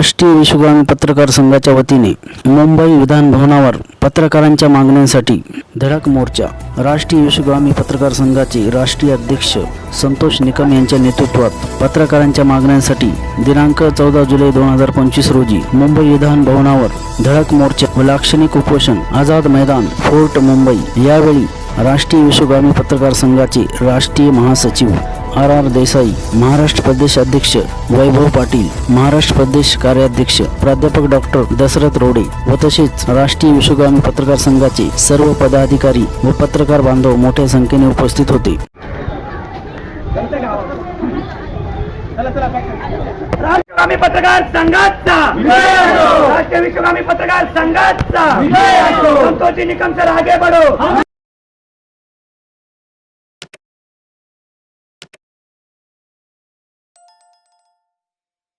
राष्ट्रीय विश्वगामी पत्रकार संघाच्या वतीने मुंबई विधान भवनावर पत्रकारांच्या मागण्यांसाठी धडक मोर्चा. राष्ट्रीय विश्वगामी पत्रकार संघाचे राष्ट्रीय अध्यक्ष संतोष निकम यांच्या नेतृत्वात पत्रकारांच्या मागण्यांसाठी दिनांक चौदा जुलै दोन हजार पंचवीस रोजी मुंबई विधान भवनावर धडक मोर्चा व लाक्षणिक उपोषण आझाद मैदान फोर्ट मुंबई यावेळी राष्ट्रीय विश्वगामी पत्रकार संघाचे राष्ट्रीय महासचिव आर आर देसाई महाराष्ट्र प्रदेश अध्यक्ष वैभव पाटील महाराष्ट्र प्रदेश कार्याध्यक्ष प्राध्यापक डॉक्टर दशरथ रोडे व तसेच राष्ट्रीय विश्वगामी पत्रकार संघाचे सर्व पदाधिकारी व पत्रकार बांधव मोठ्या संख्येने उपस्थित होते. विश्वगामी पत्रकार संघाचा. राष्ट्रीय विश्वगामी पत्रकार संघाचा. संतोषी निकम सर आगे बढ़ो